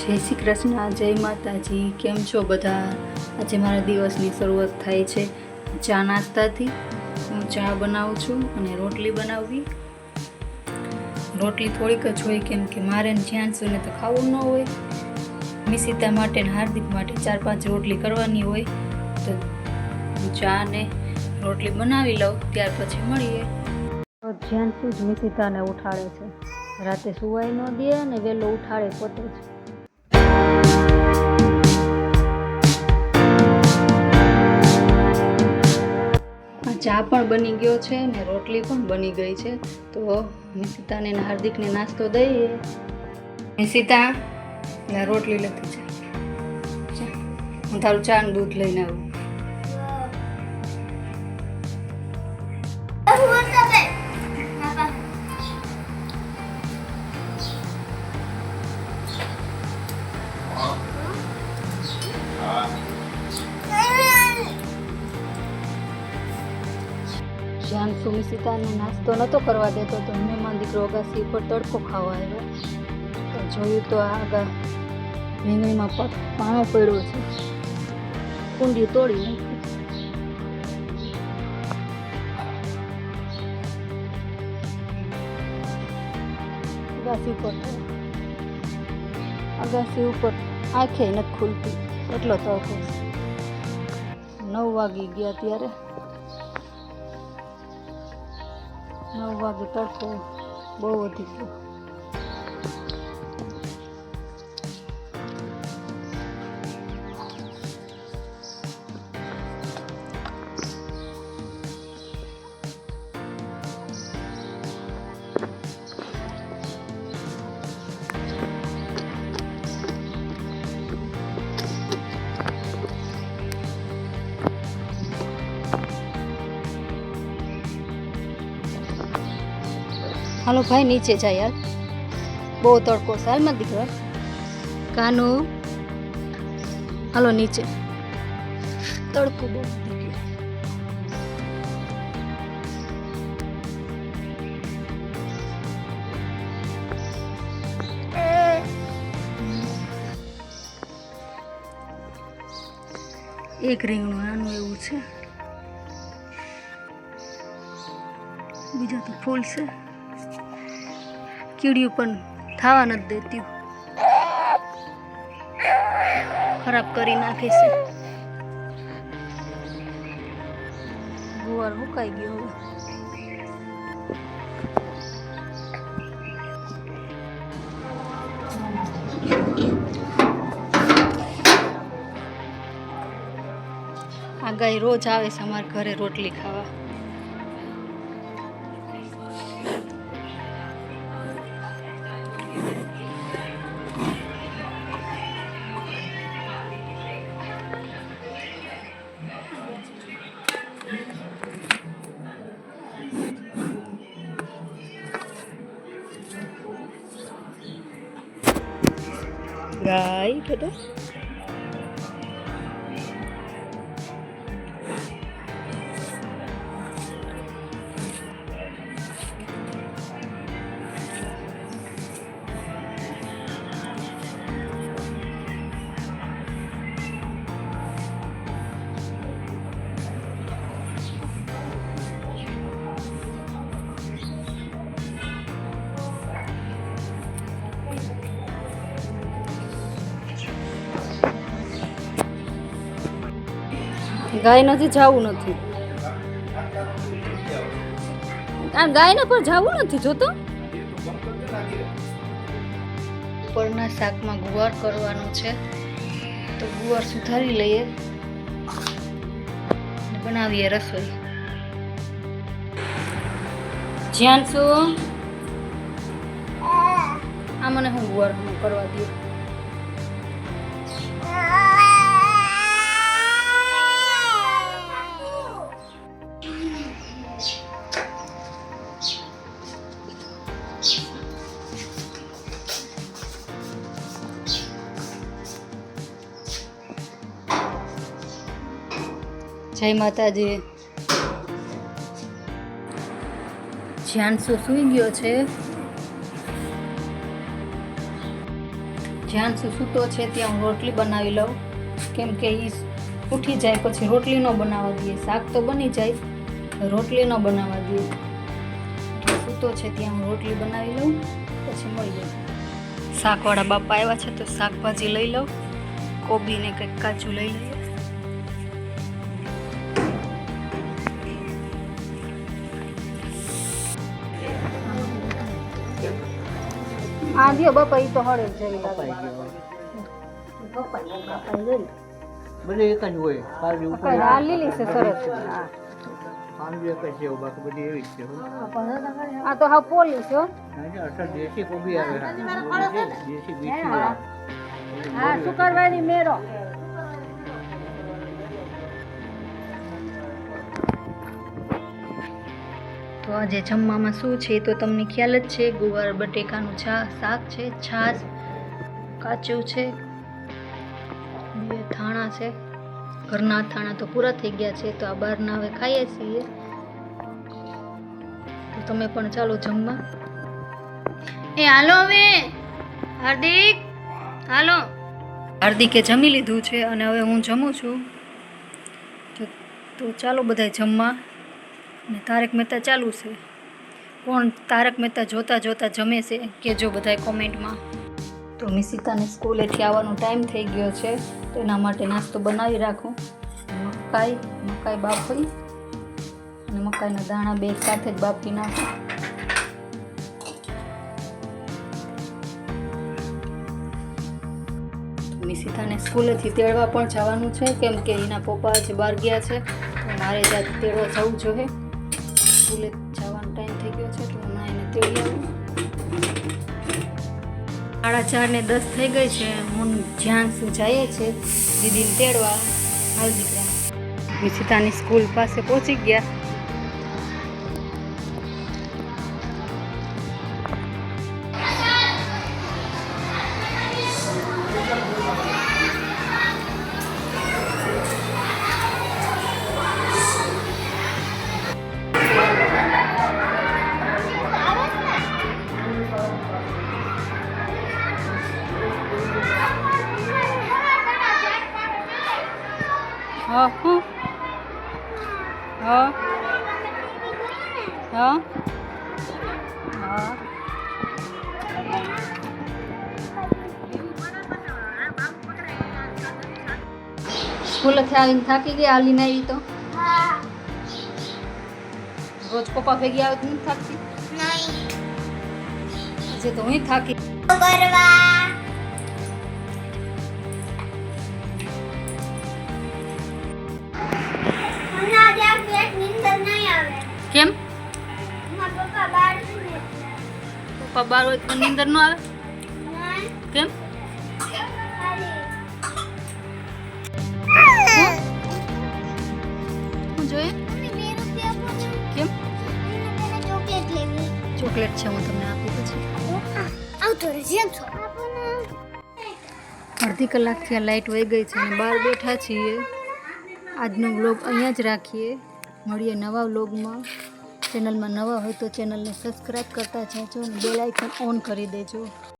જય શ્રી કૃષ્ણ, જય માતાજી, કેમ છો બધા? આજે મારા દિવસની શરૂઆત થાય છે ચા નાસ્તાથી. હું ચા બનાવું છું અને રોટલી બનાવવી. રોટલી થોડીક જ હોય કેમ કે મારે જ્યાં સુને તો ખાવું ન હોય. મિસિતા માટે ને હાર્દિક માટે ચાર પાંચ રોટલી કરવાની હોય. તો હું ચા ને રોટલી બનાવી લઉં, ત્યાર પછી મળીએ. જ્યાં સુધી મિસિતાને ઉઠાડે છે. રાતે સુવાઈ ન દે અને વહેલો ઉઠાડે પોતે જ. ચા પણ બની ગયો છે ને રોટલી પણ બની ગઈ છે. તો નિશિતાને હાર્દિકને નાસ્તો દઈએ. નિશિતા રોટલી લખી છે હું તારું ચા દૂધ લઈને આવું. જ્યાં સુમિસિતાને નાસ્તો નહોતો કરવા દેતો તો મહેમાન દીકરો અગાસી ઉપર તડકો ખાવા આવ્યો. તો જોયું તો આ આગા રીંગણીમાં પાણો પડ્યો છે. કુંડી તોડી નાખી. અગાસી ઉપર અગાસી ઉપર આંખે નથી ખુલતી. એટલો તડકો નવ વાગી ગયા ત્યારે નવ વાગે તડકો બહુ વધી ગયો. હાલો ભાઈ નીચે જા યાર બહુ તડકો છે હાલમાં દીકરા કાનો હાલો નીચે તડકો બહુ વધી ગયો એક રીંગણું નાનું એવું છે બીજા તો ફૂલ છે કીડીયું પણ થવા નથી દેતી. ખરાબ કરી નાખે છે. ગુવાર મુકાઈ ગયો હવે. આ ગાય રોજ આવે છે, અમારા ઘરે રોટલી ખાવા. ગાય બેટા ગાય નથી, જવું નથી. આ ગાયને પણ જવું નથી જોતો? ઉપરના શાકમાં ગુવાર કરવાનો છે, તો ગુવાર સુધારી લઈએ બનાવીએ રસોઈ. જ્યાં શું આ મને હું ગુવાર કરવા દઉં જય માતાજી. જ્યાનસુ સૂઈ ગયો છે જ્યાં શું સૂતો છે, ત્યાં હું રોટલી બનાવી લઉં. કેમ કે એ ઉઠી જાય પછી રોટલી ન બનાવવા દઈએ. શાક તો બની જાય, રોટલી ન બનાવવા દઈએ. સૂતો છે ત્યાં હું રોટલી બનાવી લઉં, પછી મળી શાકવાળા બાપા આવ્યા છે તો શાકભાજી લઈ લઉં. કોબીને કંઈક કાચું લઈ લઈએ. આ દિયો બાપા ઈ તો હળે કપાઈ લાગે. બધે એક જ હોય. પારડી ઉપર આ લીલી છે સરસ. હા પાંદડી એક જ છે બાકી બધી એવી જ છે. હો. આ તો હા પોલી છે હો. હા, દેશી કોબી આવે. દેશી બીટી હા શુક્રવારની મેળો. તો આજે જમવામાં શું છે તો તમને ખ્યાલ જ છે, ગુવાર, બટેકાનું છા શાક છે, છાશ, કાચું છે, બે થાણા છે. ઘરના થાણા તો પૂરા થઈ ગયા છે, તો આ બહારના હવે ખાઈએ છીએ. તો તમે પણ ચાલો જમવા. એ, હાલો હવે. હાર્દિક, હાલો. હાર્દિકે જમી લીધું છે અને હવે હું જમું છું. તો ચાલો બધાય જમવા. અને તારક મહેતા ચાલુ છે. કોણ તારક મહેતા જોતા જોતા જમે છે કહેજો બધાય કોમેન્ટમાં. તો નિશિતાને સ્કૂલેથી આવવાનો ટાઈમ થઈ ગયો છે, તો એના માટે નાસ્તો બનાવી રાખું. મકાઈ મકાઈ બાફી, અને મકાઈના દાણા બે સાથે જ બાફી નાખું. નિશિતાને સ્કૂલેથી તેડવા પણ જવાનું છે, કેમ કે એના પપ્પા આજે બહાર ગયા છે, તો મારે ત્યાં તેડવા જવું જોઈએ. સ્કૂલે જવાનો ટાઈમ થઈ ગયો છે, તો હમણાં એને તેડી આવું. સાડા ચાર ને દસ થઈ ગઈ છે, હું જ્યાં શું જઈએ છે, દીદીને તેડવા. હાલ દીકરા. મિસિતાની સ્કૂલ પાસે પહોંચી ગયા. હા? હું? હા? હા હા સ્કૂલેથી આવીને થાકી ગયા હાલીને આવી તો? રોજ પપ્પા ભેગી આવે તો નથી થાકતી? આજે તો હું થાકી કેમ? પપ્પા બાર હોય તો નીંદર ન આવે? કેમ? હું? જોઈએ? કેમ? ચોકલેટ છે હું તમને આપી છું. અડધી કલાકથી આ લાઇટ વહી ગઈ છે અને બહાર બેઠા છીએ. આજનો બ્લોગ અહીંયા જ રાખીએ. મળીએ નવા વ્લોગમાં. ચેનલમાં નવા હોય તો ચેનલને સબસ્ક્રાઈબ કરતા જાજો અને બેલ આઇકન ઓન કરી દેજો.